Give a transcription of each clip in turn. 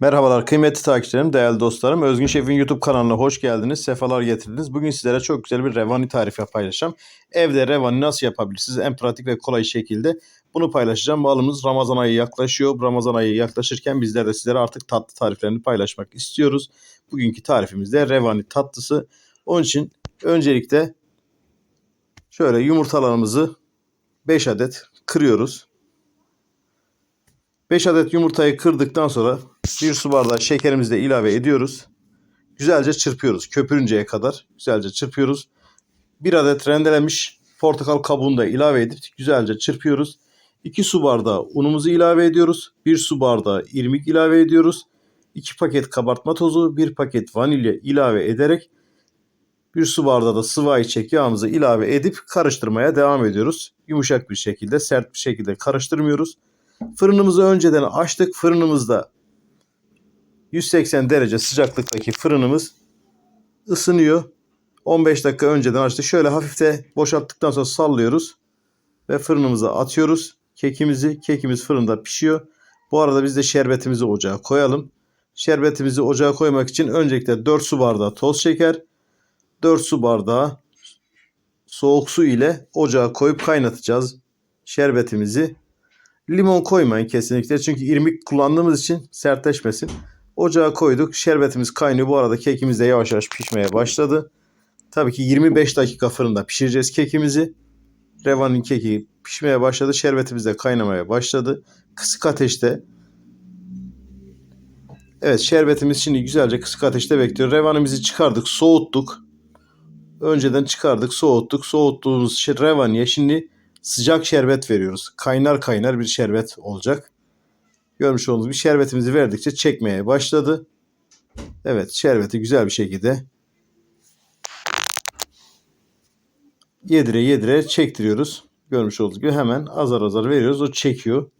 Merhabalar kıymetli takipçilerim, değerli dostlarım. Özgün Şef'in YouTube kanalına hoş geldiniz, sefalar getirdiniz. Bugün sizlere çok güzel bir revani tarifi paylaşacağım. Evde revani nasıl yapabilirsiniz en pratik ve kolay şekilde bunu paylaşacağım. Malumuz Ramazan ayı yaklaşıyor. Ramazan ayı yaklaşırken bizler de sizlere artık tatlı tariflerini paylaşmak istiyoruz. Bugünkü tarifimiz de revani tatlısı. Onun için öncelikle şöyle yumurtalarımızı 5 adet kırıyoruz. 5 adet yumurtayı kırdıktan sonra 1 su bardağı şekerimizi de ilave ediyoruz. Güzelce çırpıyoruz. Köpürünceye kadar güzelce çırpıyoruz. 1 adet rendelenmiş portakal kabuğunu da ilave edip güzelce çırpıyoruz. 2 su bardağı unumuzu ilave ediyoruz. 1 su bardağı irmik ilave ediyoruz. 2 paket kabartma tozu, 1 paket vanilya ilave ederek 1 su bardağı da sıvı ayçiçek yağımızı ilave edip karıştırmaya devam ediyoruz. Yumuşak bir şekilde, sert bir şekilde karıştırmıyoruz. Fırınımızı önceden açtık. Fırınımızda 180 derece sıcaklıktaki fırınımız ısınıyor. 15 dakika önceden açtık. Şöyle hafif de boşalttıktan sonra sallıyoruz. Ve fırınımıza atıyoruz. Kekimizi, kekimiz fırında pişiyor. Bu arada biz de şerbetimizi ocağa koyalım. Şerbetimizi ocağa koymak için öncelikle 4 su bardağı toz şeker, 4 su bardağı soğuk su ile ocağa koyup kaynatacağız şerbetimizi. Limon koymayın kesinlikle çünkü irmik kullandığımız için sertleşmesin. Ocağa koyduk. Şerbetimiz kaynıyor. Bu arada kekimiz de yavaş yavaş pişmeye başladı. Tabii ki 25 dakika fırında pişireceğiz kekimizi. Revanın keki pişmeye başladı. Şerbetimiz de kaynamaya başladı. Kısık ateşte. Evet şerbetimiz şimdi güzelce kısık ateşte bekliyor. Revanimizi çıkardık, soğuttuk. Önceden çıkardık, soğuttuk. Soğuttuğumuz revaniye şimdi sıcak şerbet veriyoruz. Kaynar kaynar bir şerbet olacak. Görmüş olduğunuz bir şerbetimizi verdikçe çekmeye başladı. Evet şerbeti güzel bir şekilde yedire yedire çektiriyoruz. Görmüş olduğunuz gibi hemen azar azar veriyoruz. O çekiyor.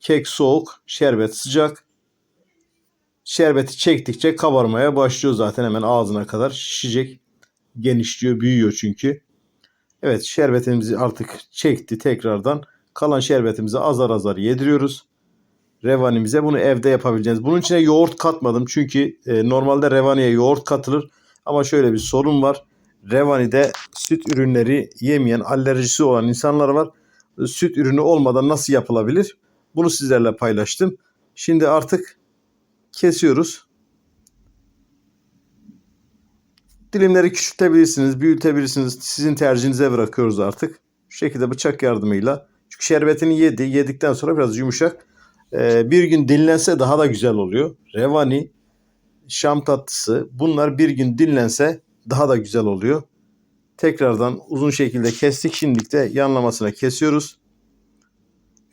Kek soğuk, şerbet sıcak. Şerbeti çektikçe kabarmaya başlıyor zaten hemen ağzına kadar şişecek. Genişliyor, büyüyor çünkü. Evet şerbetimizi artık çekti tekrardan. Kalan şerbetimizi azar azar yediriyoruz. Revanimize bunu evde yapabileceğiz. Bunun içine yoğurt katmadım çünkü e, normalde revaniye yoğurt katılır. Ama şöyle bir sorun var. Revanide süt ürünleri yemeyen, alerjisi olan insanlar var. Süt ürünü olmadan nasıl yapılabilir? Bunu sizlerle paylaştım. Şimdi artık kesiyoruz. Dilimleri küçültebilirsiniz, büyütebilirsiniz. Sizin tercihinize bırakıyoruz artık. Şu şekilde bıçak yardımıyla. Çünkü şerbetini yedi. Yedikten sonra biraz yumuşak. Ee, bir gün dinlense daha da güzel oluyor. Revani, şam tatlısı bunlar bir gün dinlense daha da güzel oluyor. Tekrardan uzun şekilde kestik. Şimdilik de yanlamasına kesiyoruz.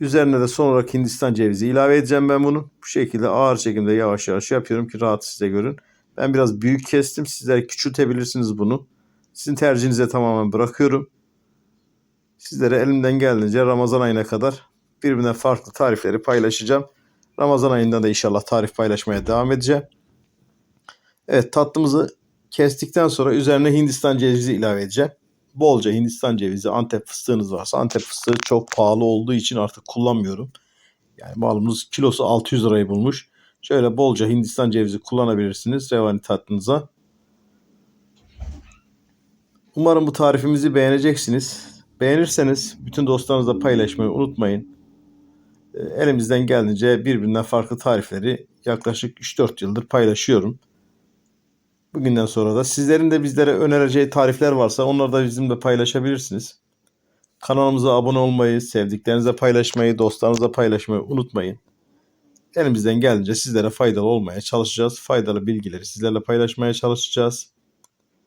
Üzerine de son olarak Hindistan cevizi ilave edeceğim ben bunu. Bu şekilde ağır çekimde yavaş yavaş yapıyorum ki rahat siz de görün. Ben biraz büyük kestim. Sizler küçültebilirsiniz bunu. Sizin tercihinize tamamen bırakıyorum. Sizlere elimden geldiğince Ramazan ayına kadar birbirinden farklı tarifleri paylaşacağım. Ramazan ayında da inşallah tarif paylaşmaya devam edeceğim. Evet tatlımızı kestikten sonra üzerine Hindistan cevizi ilave edeceğim. Bolca Hindistan cevizi, Antep fıstığınız varsa Antep fıstığı çok pahalı olduğu için artık kullanmıyorum. Yani malumunuz kilosu 600 lirayı bulmuş. Şöyle bolca Hindistan cevizi kullanabilirsiniz revani tatlınıza. Umarım bu tarifimizi beğeneceksiniz. Beğenirseniz bütün dostlarınızla paylaşmayı unutmayın. Ee, Elimizden geldiğince birbirinden farklı tarifleri yaklaşık 3-4 yıldır paylaşıyorum. Bugünden sonra da sizlerin de bizlere önereceği tarifler varsa onları da bizimle paylaşabilirsiniz. Kanalımıza abone olmayı, sevdiklerinize paylaşmayı, dostlarınızla paylaşmayı unutmayın. Elimizden geldiğince sizlere faydalı olmaya çalışacağız. Faydalı bilgileri sizlerle paylaşmaya çalışacağız.